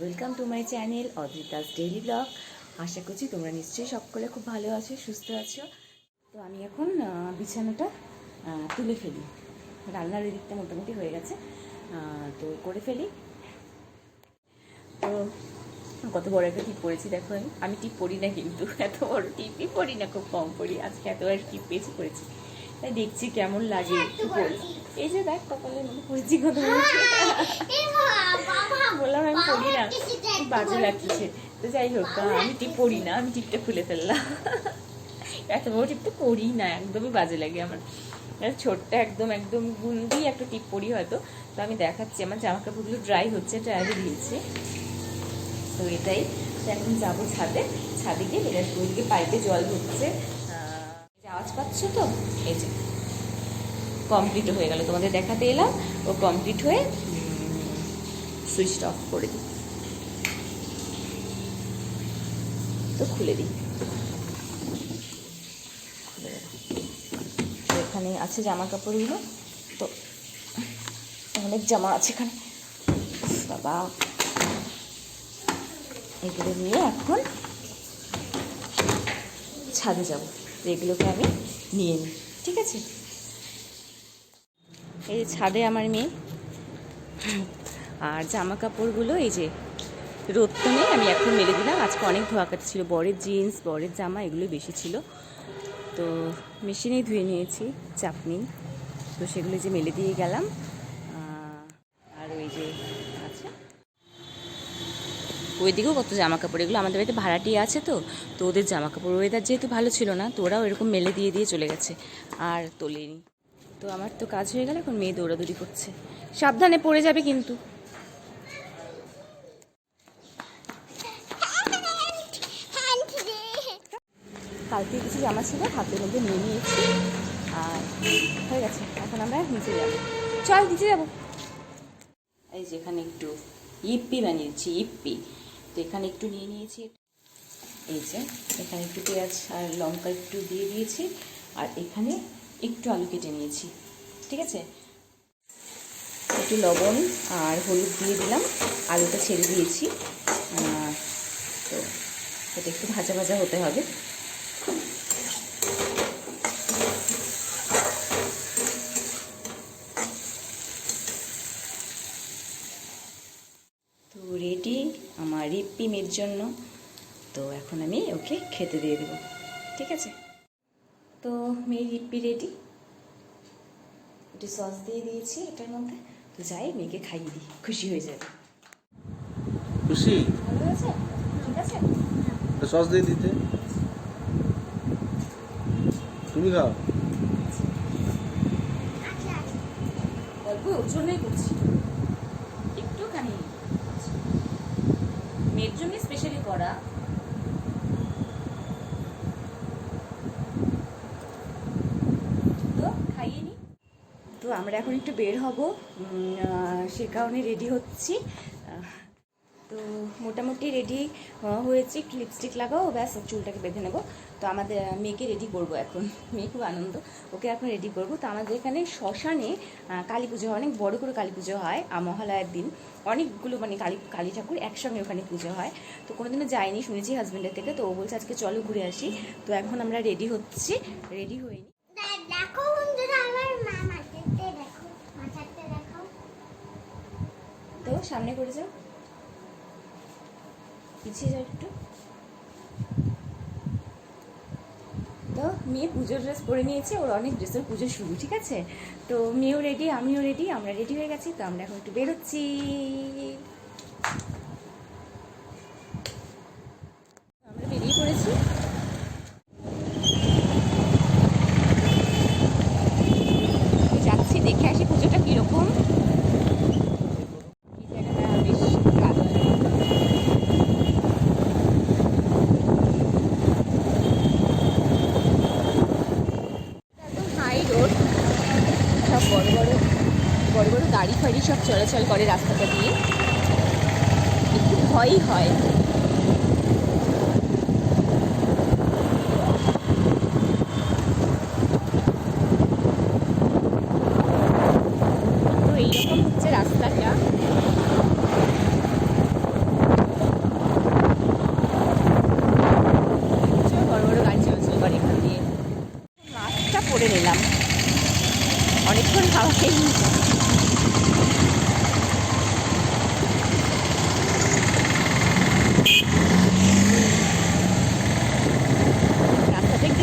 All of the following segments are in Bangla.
Welcome to my channel Adrita's daily blog আশা করছি তোমরা নিশ্চয়ই সকলে খুব ভালো আছো, সুস্থ আছো। তো আমি এখন বিছানাটা তুলে ফেলি। রান্নার ওই দিকটা মোটামুটি হয়ে গেছে। তো করে ফেলি। তো, কত বড় একটা টিপ পরেছি দেখো আমি। আমি টিপ পরি না কিন্তু, এত বড় টিপই পরি না, খুব কম পরি আজকে এত বড় টিপ পেয়েছি পরেছি তাই দেখছি কেমন লাগে, একটু পরি এই যে দেখ কপালের মধ্যে পরেছি কত বললাম আমি পড়ি না বাজে লাগছে। তো যাই হোক আমি টিপ পড়ি না, আমি টিপটা খুলে ফেললাম। এত বড় টিপ তো না, একদমই বাজে লাগে আমার। ছোট্ট একদম একদম গুন্ডি একটা টিপ পরি হয়তো। তো আমি দেখাচ্ছি, আমার জামা কাপড়গুলো ড্রাই হচ্ছে ড্রাইভে দিয়েছে তো এটাই এখন যাব ছাদে। ছাদে গিয়ে এটা ওইদিকে পাইপে জল হচ্ছে আওয়াজ পাচ্ছ তো? এই যে। কমপ্লিট হয়ে গেল। তোমাদের দেখাতে এলাম, ও কমপ্লিট হয়ে সুইচটা অফ করে দিই। তো খুলে দিই। এখানে আছে জামা কাপড়গুলো তো অনেক জামা আছে এখানে। বাবা। এগুলো নিয়ে এখন ছাদে যাব। তো এগুলোকে আমি নিয়ে নিই। ঠিক আছে? এই ছাদে আমার মেয়ে। আর জামা কাপড়গুলো এই যে রোদ নেই আমি এখন মেলে দিলাম। আজকে অনেক ধোয়া কাটা ছিল, বরের জিন্স, বরের জামা এগুলো বেশি ছিল। তো মেশিনেই ধুয়ে নিয়েছি চাপ নেই তো সেগুলো যে মেলে দিয়ে গেলাম। আর ওই যে আছে। ওইদিকেও কত জামা কাপড় এগুলো আমাদের বাড়িতে ভাড়াটি আছে তো তো ওদের জামা কাপড় ওয়েদার যেহেতু ভালো ছিল না, তো ওরাও এরকম মেলে দিয়ে দিয়ে চলে গেছে। আর তোলেনি। তো আমার তো কাজ হয়ে গেল, এখন মেয়ে দৌড়াদৌড়ি করছে। সাবধানে পড়ে যাবে কিন্তু। কালকে কিছু জামা ছিল, হাতের মধ্যে নিয়ে নিয়েছি। আর হয়ে গেছে, এখন আমরা নিচে যাব। চল, নিচে যাব। এই যে এখানে একটু ইপ্পি বানিয়েছি, ইপ্পি। তো এখানে একটু নিয়ে নিয়েছি এই যে, এখানে একটু পেঁয়াজ আর লঙ্কা একটু দিয়ে দিয়েছি। আর এখানে একটু আলু কেটে নিয়েছি, ঠিক আছে? একটু লবণ আর হলুদ দিয়ে দিলাম, আলুটা ছেড়ে দিয়েছি। তো এটা একটু ভাজা ভাজা হতে হবে। তো রেডি আমার রিপ্পি মেয়ের জন্য। তো এখন আমি ওকে খেতে দিয়ে দেবো, ঠিক আছে? তো মেয়ে রিপ্পি রেডি একটু সস দিয়ে দিয়েছি এটার মধ্যে। তো যাই মেয়েকে খাইয়ে দিই। খুশি হয়ে যাবে। খুশি? ভালো হয়েছে? ঠিক আছে? সস দিয়ে দিতে। তুমি খাও। অল্প ওর জন্যই করছি। একটুখানি। মেয়ের জন্য স্পেশালি করা তো খাইয়ে নি তো আমরা এখন একটু বের হব। সে কারণে রেডি হচ্ছি। তো মোটামুটি রেডি হয়েছে। একটু লিপস্টিক লাগাও, ব্যাস, চুলটাকে বেঁধে নেব। তো আমাদের মেয়েকে রেডি করব এখন। মেয়ে খুব আনন্দ। ওকে এখন রেডি করব। তো আমাদের এখানে শ্মশানে কালী পুজো হয়। অনেক বড় করে কালী পুজো হয় মহালয়ার দিন। অনেকগুলো মানে কালী কালী ঠাকুর একসঙ্গে ওখানে পুজো হয়। তো কোনোদিনও যাইনি, শুনেছি হাজব্যান্ডের থেকে। তো ও বলছে, আজকে চলো ঘুরে আসি। তো এখন আমরা রেডি হচ্ছি। রেডি হইনি দেখো বন্ধুরা আমার মা মাথাতে দেখো মাথাতে দেখো তো সামনে করে যাও। পিছিয়ে যাও একটু। তো মেয়ে পুজোর ড্রেস পরে নিয়েছে, ওর অনেক ড্রেসের পুজো শুরু, ঠিক আছে? তো মেয়েও রেডি আমিও রেডি আমরা রেডি হয়ে গেছি, তো আমরা এখন একটু বেরোচ্ছি আমরা বেরিয়ে পড়েছি যাচ্ছি দেখে আসি পুজোটা কীরকম এই জায়গাটা বেশ ভালো একদম হাই রোড সব বড় বড় বড় বড় গাড়ি ফাড়ি সব চলাচল করে রাস্তাটা দিয়ে। একটু ভয়ই হয় তো এইরকম হচ্ছে রাস্তাটা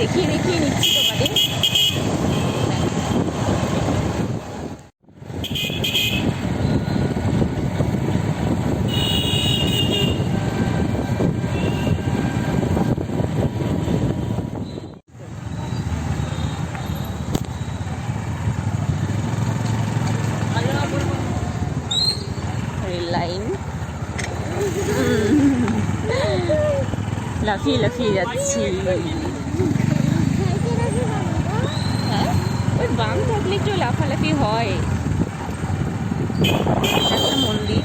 দেখিয়ে দেখিয়ে নিচ্ছি তোমাদের রেল লাইন লাফিয়ে লাফিয়ে যাচ্ছি। হ্যাঁ ওই বাম থাকলে একটু লাফালাফি হয়। একটা মন্দির।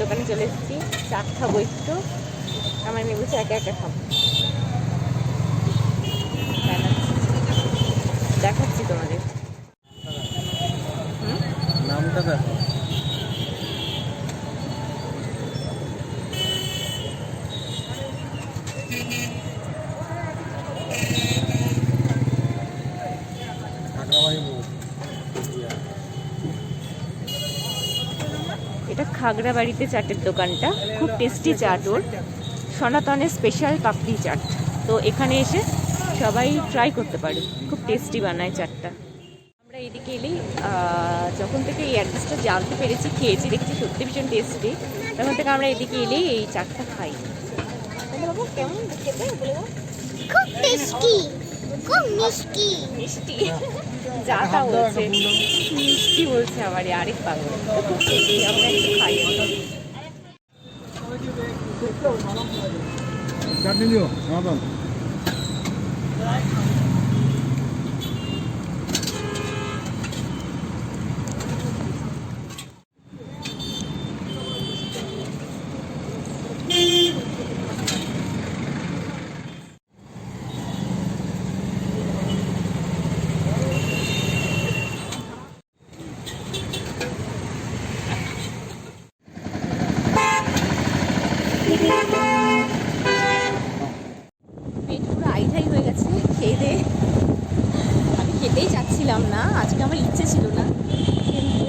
দোকানে চলে এসেছি। চা খাব একটু। আমার মেয়ে বলছে, একা একা খাব। দেখাচ্ছি তোমাদের? নামটা খাগড়াবাড়িতে চাটের দোকানটা। খুব টেস্টি চাট ওর। সনাতনের স্পেশাল পাপড়ি চাট। তো এখানে এসে সবাই ট্রাই করতে পারে। খুব টেস্টি বানায় চাটটা। আমরা এদিকে এলেই যখন থেকে এই অ্যাড্রেসটা জানতে পেরেছি, খেয়েছি, দেখছি সত্যি ভীষণ টেস্টি তখন থেকে আমরা এদিকে এলেই এই চাটটা খাই। কেমন খেতে খুব টেস্টি খুব মিষ্টি। মিষ্টি। যা তা বলছে। মিষ্টি বলছে আমার আরেক পাগল। আমরা একটু খাই চাটনি দিও সনাতন এমনিতেই চাচ্ছিলাম না, আজকে আমার ইচ্ছে ছিল না। কিন্তু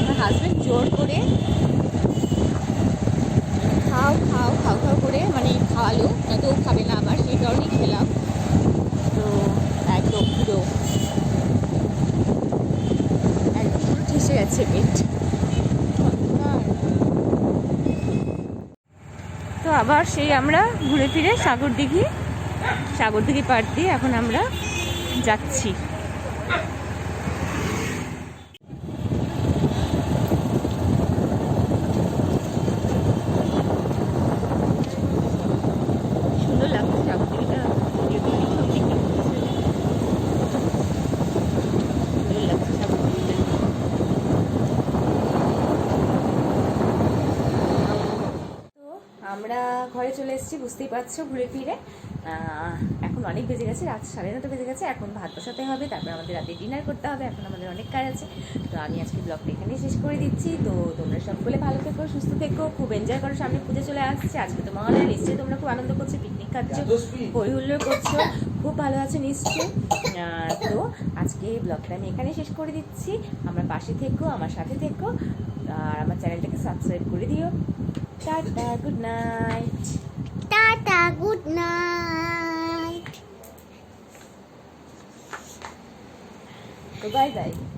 আমার হাজব্যান্ড জোর করে খাও খাও খাও খাও করে মানে খাওয়ালো নয়তো ও খাবে না আবার, সেই কারণেই খেলাম। তো একদম পুরো একদম ঠেসে গেছে পেট। তো আবার সেই আমরা ঘুরে ফিরে সাগর দিঘি সাগর দিঘি পার দিয়ে এখন আমরা যাচ্ছি। আমরা ঘরে চলে এসেছি বুঝতেই পারছ ঘুরে ফিরে। এখন অনেক বেজে গেছে রাত সাড়ে নটা বেজে গেছে এখন ভাত বসাতে হবে তারপর আমাদের রাতে ডিনার করতে হবে এখন আমাদের অনেক কাজ আছে। তো আমি আজকে ব্লগটা এখানেই শেষ করে দিচ্ছি। তো তোমরা সকলে ভালো থেকো সুস্থ থেকো খুব এনজয় করো সামনে পুজো চলে আসছে। আজকে তো মহালয়া নিশ্চয়ই তোমরা খুব আনন্দ করছ পিকনিক খাচ্ছ হই হুল্লোড় করছ খুব ভালো আছে নিশ্চয়ই। তো আজকে এই ব্লগটা আমি এখানে শেষ করে দিচ্ছি। আমার পাশে থেকো আমার সাথে থেকো আর আমার চ্যানেলটাকে সাবস্ক্রাইব করে দিও। Tata good night tata good night ドバ